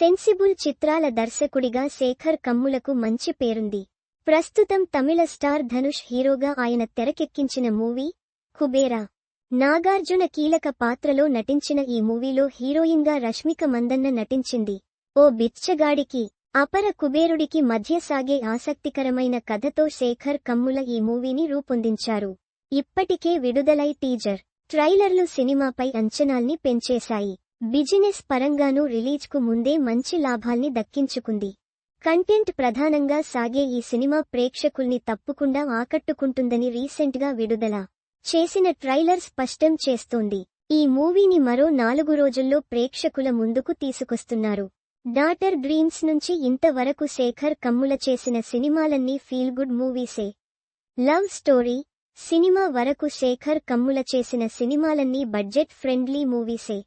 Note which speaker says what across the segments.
Speaker 1: Sensible చిత్రాల దర్శకుడిగా శేఖర్ కమ్ములకు మంచి పేరుంది. ప్రస్తుతం తమిళ స్టార్ ధనుష్ హీరోగా ఆయన తెరకెక్కించిన మూవీ కుబేరా. నాగార్జున కీలక పాత్రలో నటించిన ఈ మూవీలో హీరోయిన్గా రష్మిక మందన్న నటించింది. ఓ బిచ్చగాడికి అపర కుబేరుడికి మధ్య సాగే ఆసక్తికరమైన కథతో శేఖర్ కమ్ముల ఈ మూవీని రూపొందించారు. ఇప్పటికే విడుదలై టీజర్ ట్రైలర్లు సినిమాపై అంచనాల్ని పెంచేశాయి. బిజినెస్ పరంగానూ రిలీజ్కు ముందే మంచి లాభాల్ని దక్కించుకుంది. కంటెంట్ ప్రధానంగా సాగే ఈ సినిమా ప్రేక్షకుల్ని తప్పకుండా ఆకట్టుకుంటుందని రీసెంట్గా విడుదల చేసిన ట్రైలర్ స్పష్టం చేస్తోంది. ఈ మూవీని మరో నాలుగు రోజుల్లో ప్రేక్షకుల ముందుకు తీసుకొస్తున్నారు. డాటర్ డ్రీమ్స్ నుంచి ఇంతవరకు శేఖర్ కమ్ముల చేసిన సినిమాలన్నీ ఫీల్ గుడ్ మూవీసే. లవ్ స్టోరీ సినిమా వరకు శేఖర్ కమ్ముల చేసిన సినిమాలన్నీ బడ్జెట్ ఫ్రెండ్లీ మూవీసే.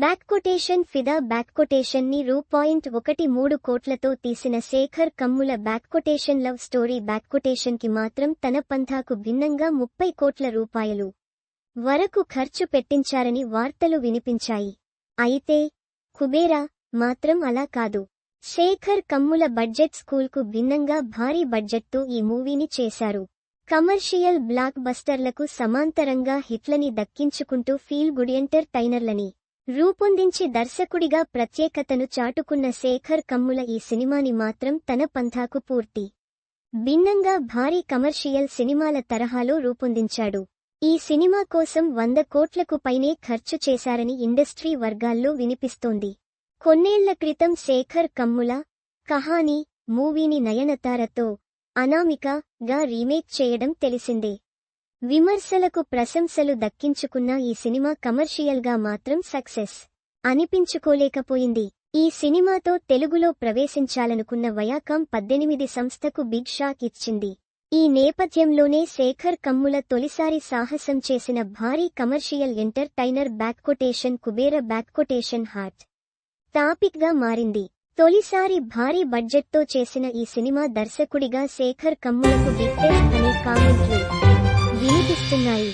Speaker 1: బ్యాక్ కొటేషన్ ఫిదా బ్యాక్ కొటేషన్ని రూ పాయింట్ ఒకటి మూడు కోట్లతో తీసిన Sekhar Kammula back quotation love story back కొటేషన్కి మాత్రం తన పంథాకు భిన్నంగా ముప్పై కోట్ల రూపాయలు వరకు ఖర్చు పెట్టించారని వార్తలు వినిపించాయి. అయితే కుబేరా మాత్రం అలా కాదు. శేఖర్ కమ్ముల బడ్జెట్ స్కూల్కు భిన్నంగా భారీ బడ్జెట్తో ఈ మూవీని చేశారు. కమర్షియల్ బ్లాక్ బస్టర్లకు సమాంతరంగా హిట్లని దక్కించుకుంటూ ఫీల్ గుడ్ ఎంటర్టైనర్లని రూపొందించి దర్శకుడిగా ప్రత్యేకతను చాటుకున్న శేఖర్ కమ్ముల ఈ సినిమాని మాత్రం తన పంథాకు పూర్తి. భిన్నంగా భారీ కమర్షియల్ సినిమాల తరహాలో రూపొందించాడు. ఈ సినిమా కోసం వంద కోట్లకు పైనే ఖర్చు చేశారని ఇండస్ట్రీ వర్గాల్లో వినిపిస్తోంది. కొన్నేళ్ళ క్రితం శేఖర్ కమ్ముల కహానీ మూవీని నయనతారతో అనామిక గా రీమేక్ చేయడం తెలిసిందే. విమర్శలకు ప్రశంసలు దక్కించుకున్న ఈ సినిమా కమర్షియల్గా మాత్రం సక్సెస్ అనిపించుకోలేకపోయింది. ఈ సినిమాతో తెలుగులో ప్రవేశించాలనుకున్న వయాకాం పద్దెనిమిది సంస్థకు బిగ్ షాక్ ఇచ్చింది. ఈ నేపథ్యంలోనే శేఖర్ కమ్ముల తొలిసారి సాహసం చేసిన భారీ commercial entertainer back quotation Kubera back quotation heart టాపిక్గా మారింది. తొలిసారి భారీ బడ్జెట్తో చేసిన ఈ సినిమా దర్శకుడిగా శేఖర్ కమ్ములకు బిగ్ అనే కామెంట్లు. వినిపిస్తున్నాయి